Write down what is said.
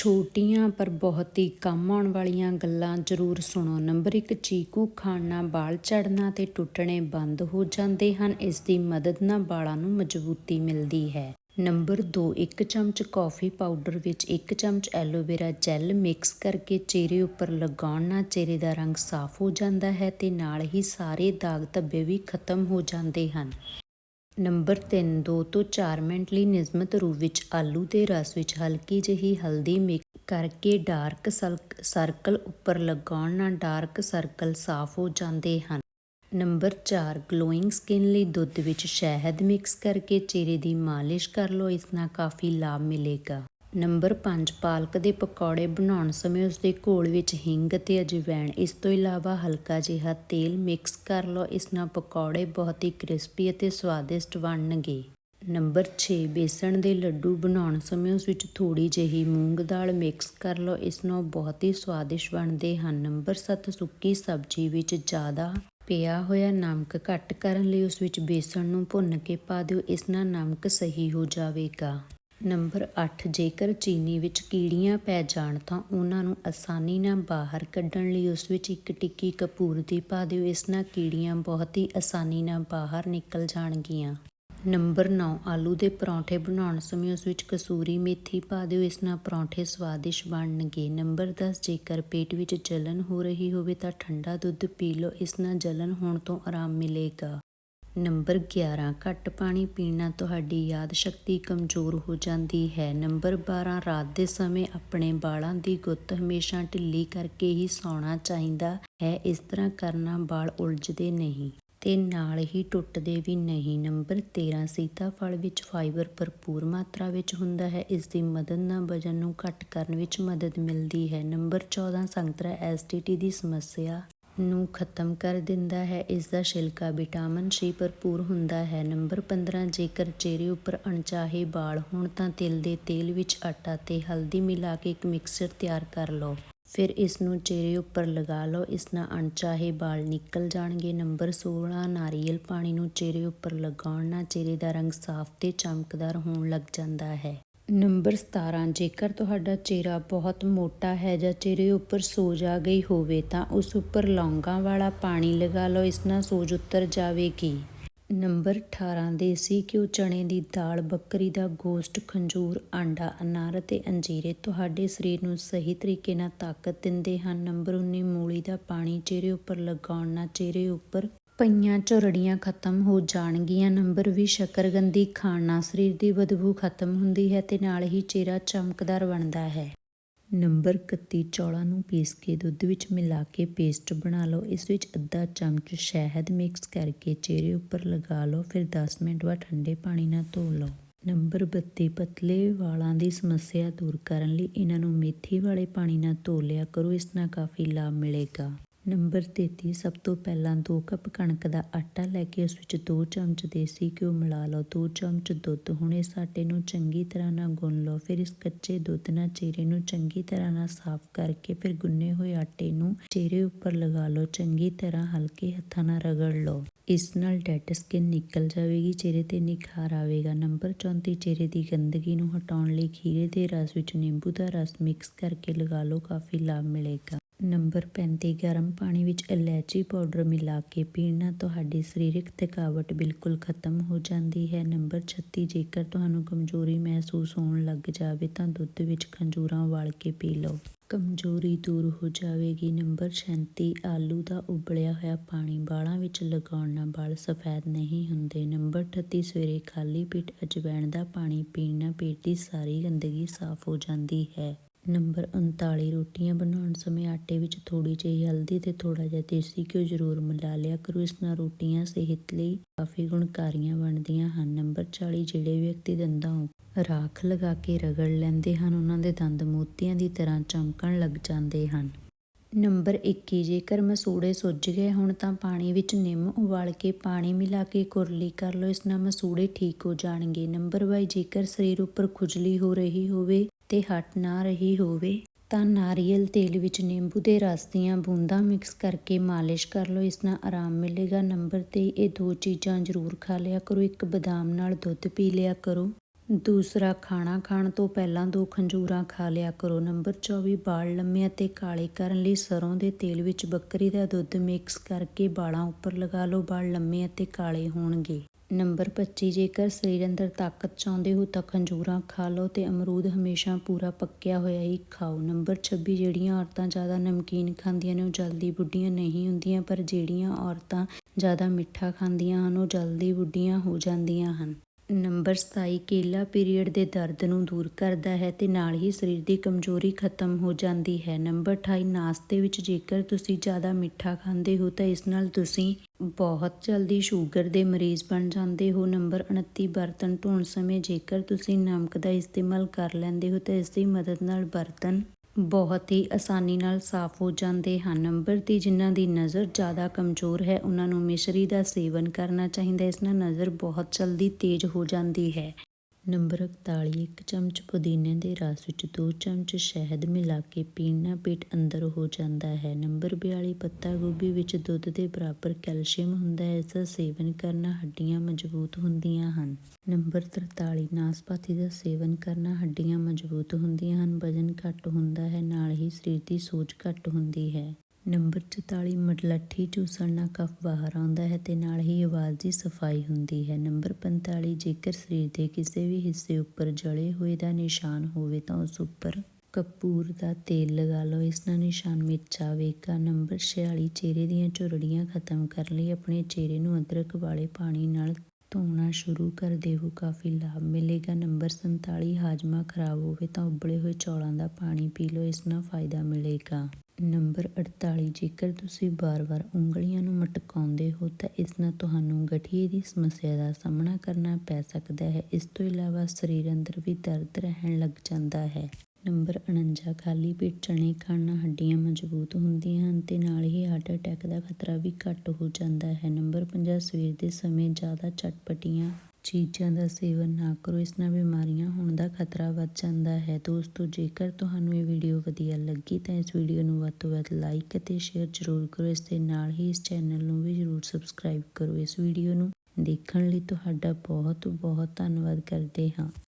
ਛੋਟੀਆਂ ਪਰ ਬਹੁਤ ਹੀ ਕੰਮ ਆਉਣ ਵਾਲੀਆਂ ਗੱਲਾਂ ਜ਼ਰੂਰ ਸੁਣੋ। ਨੰਬਰ 1 ਚੀਕੂ ਖਾਣ ਨਾਲ ਵਾਲ ਝੜਨਾ ਤੇ ਟੁੱਟਣੇ ਬੰਦ ਹੋ ਜਾਂਦੇ ਹਨ। ਇਸ ਦੀ ਮਦਦ ਨਾਲ ਵਾਲਾਂ ਨੂੰ ਮਜ਼ਬੂਤੀ ਮਿਲਦੀ ਹੈ। ਨੰਬਰ 2 1 ਚਮਚ ਕੌਫੀ ਪਾਊਡਰ ਵਿੱਚ 1 ਚਮਚ ਐਲੋਵੇਰਾ ਜੈਲ ਮਿਕਸ ਕਰਕੇ ਚਿਹਰੇ ਉੱਪਰ ਲਗਾਉਣ ਨਾਲ ਚਿਹਰੇ ਦਾ ਰੰਗ ਸਾਫ਼ ਹੋ ਜਾਂਦਾ ਹੈ ਤੇ ਨਾਲ ਹੀ ਸਾਰੇ ਦਾਗ ਧੱਬੇ ਵੀ ਖਤਮ ਹੋ ਜਾਂਦੇ ਹਨ। ਨੰਬਰ 3 2 ਤੋਂ 4 ਮਿੰਟ ਲਈ ਨਿਯਮਿਤ ਰੂਪ ਵਿੱਚ ਆਲੂ ਦੇ ਰਸ ਵਿੱਚ ਹਲਕੀ ਜਿਹੀ ਹਲਦੀ ਮਿਕਸ ਕਰਕੇ ਡਾਰਕ ਸਰਕਲ ਉੱਪਰ ਲਗਾਉਣ ਨਾਲ ਡਾਰਕ ਸਰਕਲ ਸਾਫ਼ ਹੋ ਜਾਂਦੇ ਹਨ। ਨੰਬਰ 4 ਗਲੋਇੰਗ ਸਕਿਨ ਲਈ ਦੁੱਧ ਵਿੱਚ ਸ਼ਹਿਦ ਮਿਕਸ ਕਰਕੇ ਚਿਹਰੇ ਦੀ ਮਾਲਿਸ਼ ਕਰ ਲਓ, ਇਸ ਨਾਲ ਕਾਫੀ ਲਾਭ ਮਿਲੇਗਾ। ਨੰਬਰ 5 ਪਾਲਕ ਦੇ ਪਕੌੜੇ ਬਣਾਉਣ ਸਮੇਂ ਉਸ ਦੇ ਘੋਲ ਵਿੱਚ ਹਿੰਗ ਤੇ ਅਜਵੈਣ। ਇਸ ਤੋਂ ਇਲਾਵਾ ਹਲਕਾ ਜਿਹਾ ਤੇਲ ਮਿਕਸ ਕਰ ਲਓ। ਇਸ ਨਾਲ ਪਕੌੜੇ ਬਹੁਤ ਹੀ ਕ੍ਰਿਸਪੀ ਅਤੇ ਸਵਾਦਿਸ਼ਟ ਬਣਨਗੇ। ਨੰਬਰ 6 ਬੇਸਣ ਦੇ ਲੱਡੂ ਬਣਾਉਣ ਸਮੇਂ ਉਸ ਵਿੱਚ ਥੋੜੀ ਜਿਹੀ ਮੂੰਗ ਦਾਲ ਮਿਕਸ ਕਰ ਲਓ। ਇਸ ਨਾਲ ਬਹੁਤ ਹੀ ਸਵਾਦਿਸ਼ਟ ਬਣਦੇ ਹਨ। ਨੰਬਰ 7 ਸੁੱਕੀ ਸਬਜ਼ੀ ਵਿੱਚ ਜ਼ਿਆਦਾ ਪਿਆ ਹੋਇਆ ਨਮਕ ਘੱਟ ਕਰਨ ਲਈ ਉਸ ਵਿੱਚ ਬੇਸਣ ਨੂੰ ਭੁੰਨ ਕੇ ਪਾ ਦਿਓ। ਇਸ ਨਾਲ ਨਮਕ ਸਹੀ ਹੋ ਜਾਵੇਗਾ। ਨੰਬਰ 8 ਜੇਕਰ ਚੀਨੀ ਵਿੱਚ ਕੀੜੀਆਂ ਪੈ ਜਾਣ ਤਾਂ ਉਹਨਾਂ ਨੂੰ ਆਸਾਨੀ ਨਾਲ ਬਾਹਰ ਕੱਢਣ ਲਈ ਉਸ ਵਿੱਚ ਇੱਕ ਟਿੱਕੀ ਕਪੂਰ ਦੀ ਪਾ ਦਿਓ। ਇਸ ਨਾਲ ਕੀੜੀਆਂ ਬਹੁਤ ਹੀ ਆਸਾਨੀ ਨਾਲ ਬਾਹਰ ਨਿਕਲ ਜਾਣਗੀਆਂ। ਨੰਬਰ 9 ਆਲੂ ਦੇ ਪਰੌਂਠੇ ਬਣਾਉਣ ਸਮੇਂ ਉਸ ਵਿੱਚ ਕਸੂਰੀ ਮੇਥੀ ਪਾ ਦਿਓ। ਇਸ ਨਾਲ ਪਰੌਂਠੇ ਸਵਾਦਿਸ਼ ਬਣਨਗੇ। ਨੰਬਰ 10 ਜੇਕਰ ਪੇਟ ਵਿੱਚ ਜਲਨ ਹੋ ਰਹੀ ਹੋਵੇ ਤਾਂ ਠੰਡਾ ਦੁੱਧ ਪੀ ਲਓ। ਇਸ ਨਾਲ ਜਲਨ ਹੋਣ ਤੋਂ ਆਰਾਮ ਮਿਲੇਗਾ। ਨੰਬਰ 11 ਘੱਟ ਪਾਣੀ ਪੀਣ ਨਾਲ ਤੁਹਾਡੀ ਯਾਦ ਸ਼ਕਤੀ ਕਮਜ਼ੋਰ ਹੋ ਜਾਂਦੀ ਹੈ। ਨੰਬਰ 12 ਰਾਤ ਦੇ ਸਮੇਂ ਆਪਣੇ ਵਾਲਾਂ ਦੀ ਗੁੱਤ ਹਮੇਸ਼ਾ ਢਿੱਲੀ ਕਰਕੇ ਹੀ ਸੌਣਾ ਚਾਹੀਦਾ ਹੈ। ਇਸ ਤਰ੍ਹਾਂ ਕਰਨਾ ਵਾਲ ਉਲਝਦੇ ਨਹੀਂ ਤੇ ਨਾਲ ਹੀ ਟੁੱਟਦੇ ਵੀ ਨਹੀਂ। ਨੰਬਰ 13 ਸੀਤਾਫਲ ਵਿੱਚ ਫਾਈਬਰ ਭਰਪੂਰ ਮਾਤਰਾ ਵਿੱਚ ਹੁੰਦਾ ਹੈ। ਇਸ ਦੀ ਮਦਦ ਨਾਲ ਵਜਨ ਨੂੰ ਘੱਟ ਕਰਨ ਵਿੱਚ ਮਦਦ ਮਿਲਦੀ ਹੈ। ਨੰਬਰ 14 ਸੰਤਰਾ ਐਸਿਡਿਟੀ ਦੀ ਸਮੱਸਿਆ ਨੂੰ ਖਤਮ ਕਰ ਦਿੰਦਾ ਹੈ। ਇਸ ਦਾ ਛਿਲਕਾ ਵਿਟਾਮਿਨ ਸੀ ਭਰਪੂਰ ਹੁੰਦਾ ਹੈ। ਨੰਬਰ 15 ਜੇਕਰ ਚਿਹਰੇ ਉੱਪਰ ਅਣਚਾਹੇ ਵਾਲ ਹੋਣ ਤਾਂ ਤਿਲ ਦੇ ਤੇਲ ਵਿੱਚ ਆਟਾ ਤੇ ਹਲਦੀ ਮਿਲਾ ਕੇ ਇੱਕ ਮਿਕਸਚਰ ਤਿਆਰ ਕਰ ਲਓ। ਫਿਰ ਇਸ ਨੂੰ ਚਿਹਰੇ ਉੱਪਰ ਲਗਾ ਲਓ। ਇਸ ਨਾਲ ਅਣਚਾਹੇ ਵਾਲ ਨਿਕਲ ਜਾਣਗੇ। ਨੰਬਰ 16 ਨਾਰੀਅਲ ਪਾਣੀ ਨੂੰ ਚਿਹਰੇ ਉੱਪਰ ਲਗਾਉਣ ਨਾਲ ਚਿਹਰੇ ਦਾ ਰੰਗ ਸਾਫ਼ ਤੇ ਚਮਕਦਾਰ ਹੋਣ ਲੱਗ ਜਾਂਦਾ ਹੈ। ਨੰਬਰ 17 ਜੇਕਰ ਤੁਹਾਡਾ ਚਿਹਰਾ ਬਹੁਤ ਮੋਟਾ ਹੈ ਜਾਂ ਚਿਹਰੇ ਉੱਪਰ ਸੋਜ ਆ ਗਈ ਹੋਵੇ ਤਾਂ ਉਸ ਉੱਪਰ ਲੌਂਗਾਂ ਵਾਲਾ ਪਾਣੀ ਲਗਾ ਲਓ, ਇਸ ਨਾਲ ਸੋਜ ਉਤਰ ਜਾਵੇਗੀ। ਨੰਬਰ 18 ਦੇਸੀ ਘਿਓ ਚਣੇ ਦੀ ਦਾਲ, ਬੱਕਰੀ ਦਾ ਗੋਸ਼ਟ ਖੰਜੂਰ, ਆਂਡਾ, ਅਨਾਰ ਅਤੇ ਅੰਜੀਰੇ ਤੁਹਾਡੇ ਸਰੀਰ ਨੂੰ ਸਹੀ ਤਰੀਕੇ ਨਾਲ ਤਾਕਤ ਦਿੰਦੇ ਹਨ। ਨੰਬਰ 19 ਮੂਲੀ ਦਾ ਪਾਣੀ, ਚਿਹਰੇ ਉੱਪਰ ਲਗਾਉਣ ਨਾਲ ਚਿਹਰੇ ਉੱਪਰ ਪਈਆਂ ਝੁਰੜੀਆਂ ਖਤਮ ਹੋ ਜਾਣਗੀਆਂ। ਨੰਬਰ ਵੀ ਸ਼ੱਕਰਗੰਦੀ ਖਾਣ। ਨਾਲ ਸਰੀਰ ਦੀ ਬਦਬੂ ਖਤਮ ਹੁੰਦੀ ਹੈ ਤੇ ਨਾਲ ਹੀ ਚਿਹਰਾ ਚਮਕਦਾਰ ਬਣਦਾ ਹੈ। ਨੰਬਰ 31 ਚੌਲਾਂ ਨੂੰ ਪੀਸ ਕੇ ਦੁੱਧ ਵਿੱਚ ਮਿਲਾ ਕੇ ਪੇਸਟ ਬਣਾ ਲਓ। ਇਸ ਵਿੱਚ ਅੱਧਾ ਚਮਚ ਸ਼ਹਿਦ ਮਿਕਸ ਕਰਕੇ ਚਿਹਰੇ ਉੱਪਰ ਲਗਾ ਲਓ। ਫਿਰ 10 ਮਿੰਟ ਬਾਅਦ ਠੰਡੇ ਪਾਣੀ ਨਾਲ ਧੋ ਲਓ। ਨੰਬਰ 32 ਪਤਲੇ ਵਾਲਾਂ ਦੀ ਸਮੱਸਿਆ ਦੂਰ ਕਰਨ ਲਈ ਇਹਨਾਂ ਨੂੰ ਮੇਥੀ ਵਾਲੇ ਪਾਣੀ ਨਾਲ ਧੋ ਲਿਆ ਕਰੋ। ਇਸ ਨਾਲ ਕਾਫੀ ਲਾਭ ਮਿਲੇਗਾ। ਨੰਬਰ 33 ਸਭ ਤੋਂ ਪਹਿਲਾਂ 2 ਕੱਪ ਕਣਕ ਦਾ ਆਟਾ ਲੈ ਕੇ ਉਸ ਵਿੱਚ 2 ਚਮਚ ਦੇਸੀ ਘਿਓ ਮਿਲਾ ਲਓ। 2 ਚਮਚ ਦੁੱਧ। ਹੁਣ ਇਸ ਆਟੇ ਨੂੰ ਚੰਗੀ ਤਰ੍ਹਾਂ ਨਾਲ ਗੁੰਨ ਲਓ। ਫਿਰ ਇਸ ਕੱਚੇ ਦੁੱਧ ਨਾਲ ਚਿਹਰੇ ਨੂੰ ਚੰਗੀ ਤਰ੍ਹਾਂ ਨਾਲ ਸਾਫ਼ ਕਰਕੇ ਫਿਰ ਗੁੰਨੇ ਹੋਏ ਆਟੇ ਨੂੰ ਚਿਹਰੇ ਉੱਪਰ ਲਗਾ ਲਓ। ਚੰਗੀ ਤਰ੍ਹਾਂ ਹਲਕੇ ਹੱਥਾਂ ਨਾਲ ਰਗੜ ਲਓ। ਇਸ ਨਾਲ ਡੈਡ ਸਕਿਨ ਨਿਕਲ ਜਾਵੇਗੀ, ਚਿਹਰੇ ਤੇ ਨਿਖਾਰ ਆਵੇਗਾ। ਨੰਬਰ 34 ਚਿਹਰੇ ਦੀ ਗੰਦਗੀ ਨੂੰ ਹਟਾਉਣ ਲਈ ਖੀਰੇ ਦੇ ਰਸ ਵਿੱਚ ਨਿੰਬੂ ਦਾ ਰਸ ਮਿਕਸ ਕਰਕੇ ਲਗਾ ਲਓ। ਕਾਫੀ ਲਾਭ ਮਿਲੇਗਾ। ਨੰਬਰ 35 ਗਰਮ ਪਾਣੀ ਵਿੱਚ ਇਲਾਇਚੀ ਪਾਊਡਰ ਮਿਲਾ ਕੇ ਪੀਣ ਨਾਲ ਤੁਹਾਡੀ ਸਰੀਰਕ ਥਕਾਵਟ ਬਿਲਕੁਲ ਖਤਮ ਹੋ ਜਾਂਦੀ ਹੈ। ਨੰਬਰ 36 ਜੇਕਰ ਤੁਹਾਨੂੰ ਕਮਜ਼ੋਰੀ ਮਹਿਸੂਸ ਹੋਣ ਲੱਗ ਜਾਵੇ, ਤਾਂ ਦੁੱਧ ਵਿੱਚ ਖੰਜੂਰਾਂ ਵਾਲ ਕੇ ਪੀ ਲਓ। ਕਮਜ਼ੋਰੀ ਦੂਰ ਹੋ ਜਾਵੇਗੀ। ਨੰਬਰ 36 ਆਲੂ ਦਾ ਉਬਲਿਆ ਹੋਇਆ ਪਾਣੀ ਵਾਲਾਂ ਵਿੱਚ ਲਗਾਉਣ ਨਾਲ ਬਾਲ ਸਫੈਦ ਨਹੀਂ ਹੁੰਦੇ। ਨੰਬਰ 38 ਸਵੇਰੇ ਖਾਲੀ ਪੇਟ ਅਜਵੈਣ ਦਾ ਪਾਣੀ ਪੀਣ ਨਾਲ ਪੇਟ ਦੀ ਸਾਰੀ ਗੰਦਗੀ ਸਾਫ਼ ਹੋ ਜਾਂਦੀ ਹੈ। ਨੰਬਰ 39 ਰੋਟੀਆਂ ਬਣਾਉਣ ਸਮੇਂ ਆਟੇ ਵਿੱਚ ਥੋੜੀ ਜਿਹੀ ਹਲਦੀ ਤੇ ਥੋੜਾ ਜਿਹਾ ਦੇਸੀ ਘਿਓ ਜ਼ਰੂਰ ਮਿਲਾ ਲਿਆ ਕਰੋ। ਇਸ ਨਾਲ ਰੋਟੀਆਂ ਸਿਹਤ ਲਈ ਕਾਫੀ ਗੁਣਕਾਰੀਆਂ ਬਣਦੀਆਂ ਹਨ। ਨੰਬਰ 40 ਜਿਹੜੇ ਵਿਅਕਤੀ ਦੰਦਾਂ ਰਾਖ ਲਗਾ ਕੇ ਰਗੜ ਲੈਂਦੇ ਹਨ, ਉਹਨਾਂ ਦੇ ਦੰਦ ਮੋਤੀਆਂ ਦੀ ਤਰ੍ਹਾਂ ਚਮਕਣ ਲੱਗ ਜਾਂਦੇ ਹਨ। ਨੰਬਰ 21 ਜੇਕਰ ਮਸੂੜੇ ਸੁੱਜ ਗਏ ਹੁਣ ਤਾਂ ਪਾਣੀ ਵਿੱਚ ਨਿੰਮ ਉਬਾਲ ਕੇ ਪਾਣੀ ਮਿਲਾ ਕੇ ਕੁਰਲੀ ਕਰ ਲਓ। ਇਸ ਨਾਲ ਮਸੂੜੇ ਠੀਕ ਹੋ ਜਾਣਗੇ। ਨੰਬਰ 22 ਜੇਕਰ ਸਰੀਰ ਉੱਪਰ ਖੁਜਲੀ ਹੋ ਰਹੀ ਹੋਵੇ ਤੇ ਹਟ ਨਾ ਰਹੀ ਹੋਵੇ, ਤਾਂ ਨਾਰੀਅਲ ਤੇਲ ਵਿੱਚ ਨਿੰਬੂ ਦੇ ਰਸ ਦੀਆਂ ਬੂੰਦਾਂ ਮਿਕਸ ਕਰਕੇ ਮਾਲਿਸ਼ ਕਰ ਲਓ। ਇਸ ਨਾਲ ਆਰਾਮ ਮਿਲੇਗਾ। ਨੰਬਰ 'ਤੇ ਇਹ ਦੋ ਚੀਜ਼ਾਂ ਜ਼ਰੂਰ ਖਾ ਲਿਆ ਕਰੋ। ਇੱਕ ਬਦਾਮ ਨਾਲ ਦੁੱਧ ਪੀ ਲਿਆ ਕਰੋ। ਦੂਸਰਾ, ਖਾਣਾ ਖਾਣ ਤੋਂ ਪਹਿਲਾਂ ਦੋ ਖੰਜੂਰਾਂ ਖਾ ਲਿਆ ਕਰੋ। ਨੰਬਰ 24 ਵਾਲ ਲੰਮੇ ਅਤੇ ਕਾਲੇ ਕਰਨ ਲਈ ਸਰੋਂ ਦੇ ਤੇਲ ਵਿੱਚ ਬੱਕਰੀ ਦਾ ਦੁੱਧ ਮਿਕਸ ਕਰਕੇ ਵਾਲਾਂ ਉੱਪਰ ਲਗਾ ਲਓ। ਵਾਲ ਲੰਮੇ ਅਤੇ ਕਾਲੇ ਹੋਣਗੇ। ਨੰਬਰ 25 ਜੇਕਰ ਸਰੀਰ ਅੰਦਰ ਤਾਕਤ ਚਾਹੁੰਦੇ ਹੋ ਤਾਂ ਖੰਜੂਰਾਂ ਖਾ ਲਓ ਤੇ ਅਮਰੂਦ ਹਮੇਸ਼ਾ ਪੂਰਾ ਪੱਕਿਆ ਹੋਇਆ ਹੀ ਖਾਓ। ਨੰਬਰ 26 ਜਿਹੜੀਆਂ ਔਰਤਾਂ ਜ਼ਿਆਦਾ ਨਮਕੀਨ ਖਾਂਦੀਆਂ ਨੇ, ਉਹ ਜਲਦੀ ਬੁੱਢੀਆਂ ਨਹੀਂ ਹੁੰਦੀਆਂ, ਪਰ ਜਿਹੜੀਆਂ ਔਰਤਾਂ ਜ਼ਿਆਦਾ ਮਿੱਠਾ ਖਾਂਦੀਆਂ ਹਨ, ਉਹ ਜਲਦੀ ਬੁੱਢੀਆਂ ਹੋ ਜਾਂਦੀਆਂ ਹਨ। ਨੰਬਰ 27 ਕੇਲਾ ਪੀਰੀਅਡ ਦੇ ਦਰਦ ਨੂੰ ਦੂਰ ਕਰਦਾ ਹੈ ਤੇ ਨਾਲ ਹੀ ਸਰੀਰ ਦੀ ਕਮਜ਼ੋਰੀ ਖਤਮ ਹੋ ਜਾਂਦੀ ਹੈ। ਨੰਬਰ 28 ਨਾਸ਼ਤੇ ਵਿੱਚ ਜੇਕਰ ਤੁਸੀਂ ਜ਼ਿਆਦਾ ਮਿੱਠਾ ਖਾਂਦੇ ਹੋ ਤਾਂ ਇਸ ਨਾਲ ਤੁਸੀਂ ਬਹੁਤ ਜਲਦੀ ਸ਼ੂਗਰ ਦੇ ਮਰੀਜ਼ ਬਣ ਜਾਂਦੇ ਹੋ। ਨੰਬਰ 29 ਬਰਤਨ ਧੋਣ ਸਮੇਂ ਜੇਕਰ ਤੁਸੀਂ ਨਮਕ ਦਾ ਇਸਤੇਮਾਲ ਕਰ ਲੈਂਦੇ ਹੋ ਤਾਂ ਇਸ ਦੀ ਮਦਦ ਨਾਲ ਬਰਤਨ ਬਹੁਤ ਹੀ ਆਸਾਨੀ ਨਾਲ ਸਾਫ਼ ਹੋ ਜਾਂਦੇ ਹਨ। ਨੰਬਰ 3 ਜਿਨ੍ਹਾਂ ਦੀ ਨਜ਼ਰ ਜ਼ਿਆਦਾ ਕਮਜ਼ੋਰ ਹੈ, ਉਹਨਾਂ ਨੂੰ ਮਿਸ਼ਰੀ ਦਾ ਸੇਵਨ ਕਰਨਾ ਚਾਹੀਦਾ ਇਸ ਨਾਲ ਨਜ਼ਰ ਬਹੁਤ ਜਲਦੀ ਤੇਜ਼ ਹੋ ਜਾਂਦੀ ਹੈ। ਨੰਬਰ 41 ਇੱਕ ਚਮਚ ਪੁਦੀਨੇ ਦੇ ਰਸ ਵਿੱਚ 2 ਚਮਚ ਸ਼ਹਿਦ ਮਿਲਾ ਕੇ ਪੀਣ ਪੇਟ ਅੰਦਰ ਹੋ ਜਾਂਦਾ ਹੈ। ਨੰਬਰ 42 ਪੱਤਾ ਗੋਭੀ ਵਿੱਚ ਦੁੱਧ ਦੇ ਬਰਾਬਰ ਕੈਲਸ਼ੀਅਮ ਹੁੰਦਾ ਹੈ, ਇਸ ਦਾ ਸੇਵਨ ਕਰਨਾ ਹੱਡੀਆਂ ਮਜ਼ਬੂਤ ਹੁੰਦੀਆਂ ਹਨ। ਨੰਬਰ 43 ਨਾਸਪਾਤੀ ਦਾ ਸੇਵਨ ਕਰਨਾ ਹੱਡੀਆਂ ਮਜ਼ਬੂਤ ਹੁੰਦੀਆਂ ਹਨ, ਵਜਨ ਘੱਟ ਹੁੰਦਾ ਹੈ, ਨਾਲ ਹੀ ਸਰੀਰ ਦੀ ਸੋਜ ਘੱਟ ਹੁੰਦੀ ਹੈ। ਨੰਬਰ 44 ਮਟਲੱਠੀ ਚੂਸਣ ਨਾਲ ਕਫ ਬਾਹਰ ਆਉਂਦਾ ਹੈ ਤੇ ਨਾਲ ਹੀ ਆਵਾਜ਼ ਦੀ ਸਫ਼ਾਈ ਹੁੰਦੀ ਹੈ। ਨੰਬਰ 45 ਜੇਕਰ ਸਰੀਰ ਦੇ ਕਿਸੇ ਵੀ ਹਿੱਸੇ ਉੱਪਰ ਜਲੇ ਹੋਏ ਦਾ ਨਿਸ਼ਾਨ ਹੋਵੇ ਤਾਂ ਉਸ ਉੱਪਰ ਕਪੂਰ ਦਾ ਤੇਲ ਲਗਾ ਲਓ, ਇਸ ਨਾਲ ਨਿਸ਼ਾਨ ਮਿਟ ਜਾਵੇਗਾ। ਨੰਬਰ 46 ਚਿਹਰੇ ਦੀਆਂ ਝੁਰੜੀਆਂ ਖਤਮ ਕਰਨ ਲਈ ਆਪਣੇ ਚਿਹਰੇ ਨੂੰ ਅਦਰਕ ਵਾਲੇ ਪਾਣੀ ਨਾਲ ਧੋਣਾ ਸ਼ੁਰੂ ਕਰ ਦੇਵੋ, ਕਾਫੀ ਲਾਭ ਮਿਲੇਗਾ। ਨੰਬਰ 47 ਹਾਜਮਾ ਖਰਾਬ ਹੋਵੇ ਤਾਂ ਉਬਲੇ ਹੋਏ ਚੌਲਾਂ ਦਾ ਪਾਣੀ ਪੀ ਲਓ, ਇਸ ਨਾਲ ਫਾਇਦਾ ਮਿਲੇਗਾ। ਨੰਬਰ 48 ਜੇਕਰ ਤੁਸੀਂ ਵਾਰ-ਵਾਰ ਉਂਗਲੀਆਂ ਨੂੰ ਮਟਕਾਉਂਦੇ ਹੋ, ਤਾਂ ਇਸ ਨਾਲ ਤੁਹਾਨੂੰ ਗਠੀਏ ਦੀ ਸਮੱਸਿਆ ਦਾ ਸਾਹਮਣਾ ਕਰਨਾ ਪੈ ਸਕਦਾ ਹੈ। ਇਸ ਤੋਂ ਇਲਾਵਾ ਸਰੀਰ ਅੰਦਰ ਵੀ ਦਰਦ ਰਹਿਣ ਲੱਗ ਜਾਂਦਾ ਹੈ। ਨੰਬਰ 49 ਖਾਲੀ ਪੇਟ ਚਣੇ ਖਾਣ ਨਾਲ ਹੱਡੀਆਂ ਮਜ਼ਬੂਤ ਹੁੰਦੀਆਂ ਹਨ ਤੇ ਨਾਲ ਹੀ ਹਾਰਟ ਅਟੈਕ ਦਾ ਖਤਰਾ ਵੀ ਘੱਟ ਹੋ ਜਾਂਦਾ ਹੈ। ਨੰਬਰ 50 ਸਵੇਰ ਦੇ ਸਮੇਂ ਜ਼ਿਆਦਾ ਚਟਪਟੀਆਂ ਚੀਜ਼ਾਂ ਦਾ ਸੇਵਨ ਨਾ ਕਰੋ, ਇਸ ਨਾਲ ਬਿਮਾਰੀਆਂ ਹੋਣ ਦਾ ਖਤਰਾ ਵੱਧ ਜਾਂਦਾ ਹੈ। ਦੋਸਤੋ, ਜੇਕਰ ਤੁਹਾਨੂੰ ਇਹ ਵੀਡੀਓ ਵਧੀਆ ਲੱਗੀ, ਤਾਂ ਇਸ ਵੀਡੀਓ ਨੂੰ ਵੱਧ ਤੋਂ ਵੱਧ ਲਾਈਕ ਅਤੇ ਸ਼ੇਅਰ ਜ਼ਰੂਰ ਕਰੋ। ਇਸ ਦੇ ਨਾਲ ਹੀ ਇਸ ਚੈਨਲ ਨੂੰ ਵੀ ਜ਼ਰੂਰ ਸਬਸਕ੍ਰਾਈਬ ਕਰੋ। ਇਸ ਵੀਡੀਓ ਨੂੰ ਦੇਖਣ ਲਈ ਤੁਹਾਡਾ ਬਹੁਤ ਬਹੁਤ ਧੰਨਵਾਦ ਕਰਦੇ ਹਾਂ।